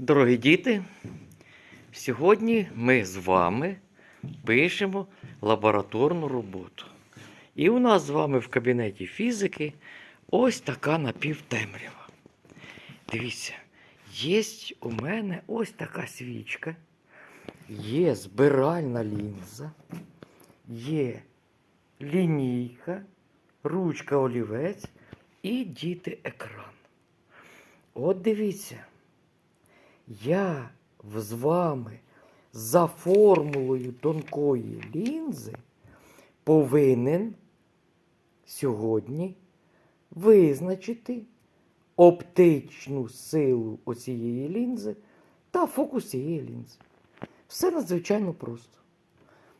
Дорогі діти, сьогодні ми з вами пишемо лабораторну роботу. І у нас з вами в кабінеті фізики ось така напівтемрява. Дивіться, є у мене ось така свічка, є збиральна лінза, є лінійка, ручка олівець і діти екран. От дивіться. Я з вами за формулою тонкої лінзи повинен сьогодні визначити оптичну силу оцієї лінзи та фокус цієї лінзи. Все надзвичайно просто.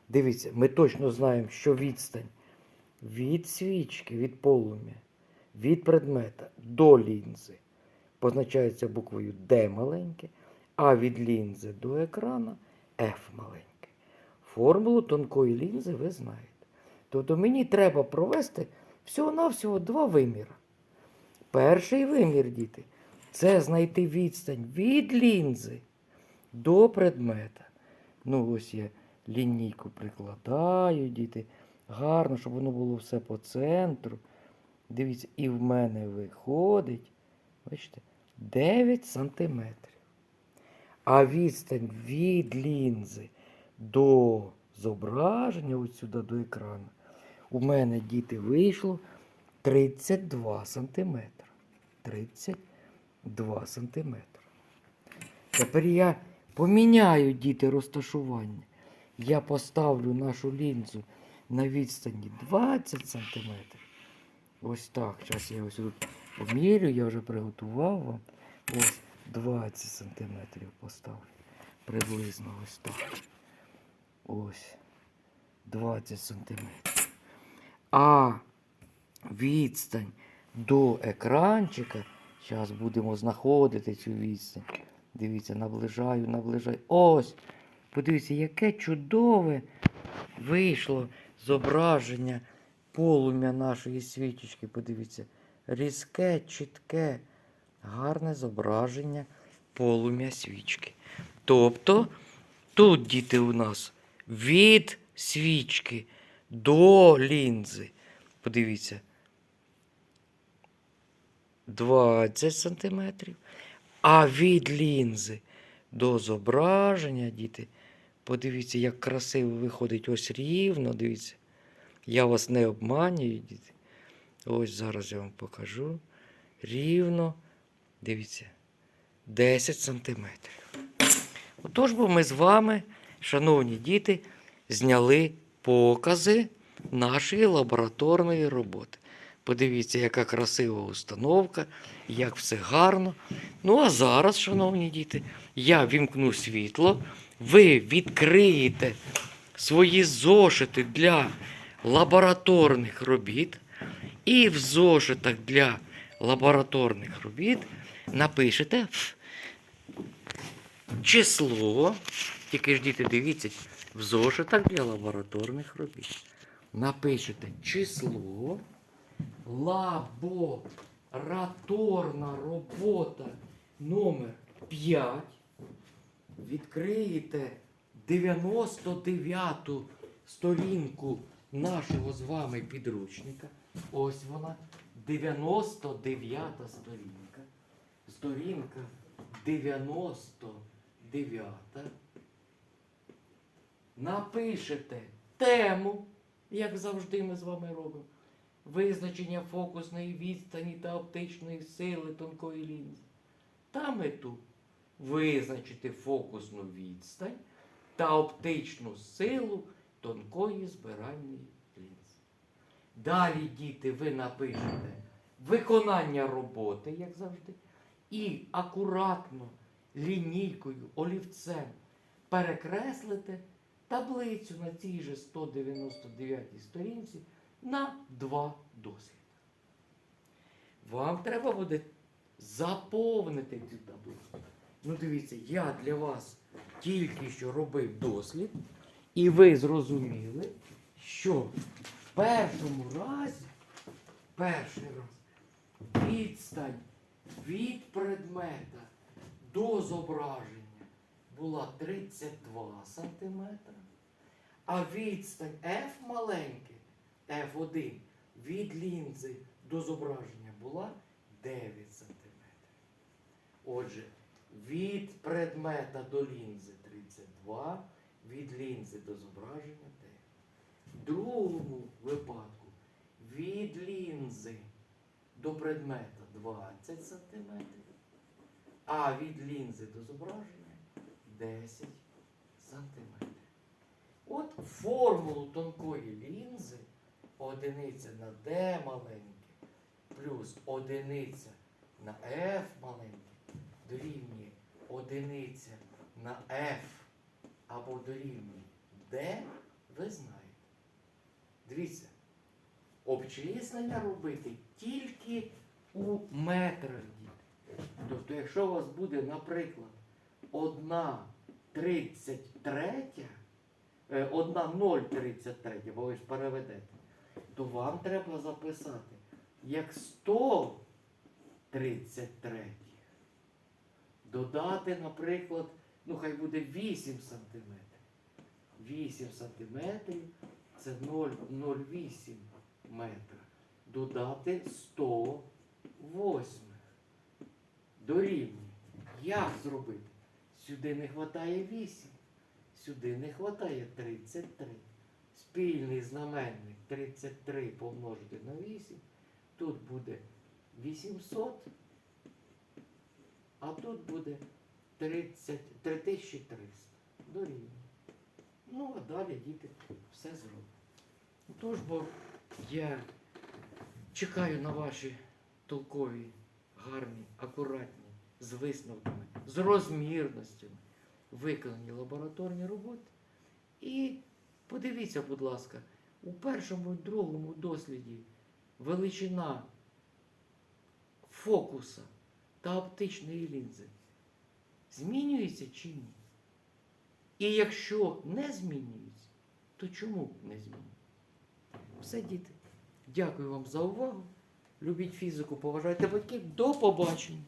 Дивіться, ми точно знаємо, що відстань від свічки, від полум'я, від предмета до лінзи позначається буквою D маленьке, а від лінзи до екрана F маленьке. Формулу тонкої лінзи ви знаєте. Тобто мені треба провести всього-навсього два виміри. Перший вимір, діти, це знайти відстань від лінзи до предмета. Ну, ось я лінійку прикладаю, діти. Гарно, щоб воно було все по центру. Дивіться, і в мене виходить, бачите, 9 сантиметрів. А відстань від лінзи до зображення, ось сюди до екрану, у мене діти вийшло 32 сантиметри. 32 сантиметри. Тепер я поміняю діти розташування. Я поставлю нашу лінзу на відстані 20 сантиметрів. Ось так. Зараз я ось тут помірю, я вже приготував вам. Ось 20 сантиметрів поставлю. Приблизно ось так. Ось 20 сантиметрів. А відстань до екранчика. Зараз будемо знаходити цю відстань. Дивіться, наближаю, наближаю. Ось! Подивіться, яке чудове вийшло зображення полум'я нашої свічечки. Подивіться, різке, чітке, гарне зображення полум'я свічки. Тобто, тут діти у нас від свічки до лінзи. Подивіться. 20 сантиметрів. А від лінзи до зображення, діти, подивіться, як красиво виходить ось рівно. Дивіться. Я вас не обманюю. Ось зараз я вам покажу. Рівно, дивіться, 10 сантиметрів. Отож, бо ми з вами, шановні діти, зняли покази нашої лабораторної роботи. Подивіться, яка красива установка, як все гарно. Ну, а зараз, шановні діти, я вімкну світло, ви відкриєте свої зошити для лабораторних робіт. І в зошитах для лабораторних робіт напишете число. Тільки ж діти, дивіться, в зошитах для лабораторних робіт. Напишете число, лабораторна робота номер 5. Відкриєте 99-ту сторінку нашого з вами підручника. Ось вона, 99-та сторінка. Сторінка 99. Напишете тему, як завжди ми з вами робимо. Визначення фокусної відстані та оптичної сили тонкої лінзи. Та мету визначити фокусну відстань та оптичну силу тонкої збиральної лінзи. Далі, діти, ви напишете виконання роботи, як завжди, і акуратно лінійкою, олівцем перекреслите таблицю на цій же 199 сторінці на два досліди. Вам треба буде заповнити цю таблицю. Ну, дивіться, я для вас тільки що робив дослід, і ви зрозуміли, що в першому разі, перший раз, відстань від предмета до зображення була 32 см, а відстань F маленьке, F1 від лінзи до зображення була 9 см. Отже, від предмета до лінзи 32, від лінзи до зображення 9. В другому випадку від лінзи до предмета 20 см, а від лінзи до зображення 10 см. От формулу тонкої лінзи одиниця на D маленьке плюс одиниця на F маленьке дорівнює одиниця на F або дорівнює D, ви знаєте. Дивіться, обчислення робити тільки у метрах. Тобто, якщо у вас буде, наприклад, одна 33, е, одна 0,33, бо ви ж переведете, то вам треба записати як 133. Додати, наприклад, ну хай буде 8 сантиметрів. 8 сантиметрів це 0,08 метра. Додати 108. Дорівнює. Як зробити? Сюди не вистачає 8. Сюди не вистачає 33. Спільний знаменник 33 помножити на 8. Тут буде 800. А тут буде 30, 3300. Дорівнює. Ну, а далі діти все зроблять. Ну, Тож, бо я чекаю на ваші толкові, гарні, акуратні, з висновками, з розмірностями виконані лабораторні роботи. І подивіться, будь ласка, у першому і другому досліді величина фокуса та оптичної лінзи змінюється чи ні? І якщо не змінюється, то чому б не змінюється? Все, діти. Дякую вам за увагу. Любіть фізику, поважайте батьків. До побачення.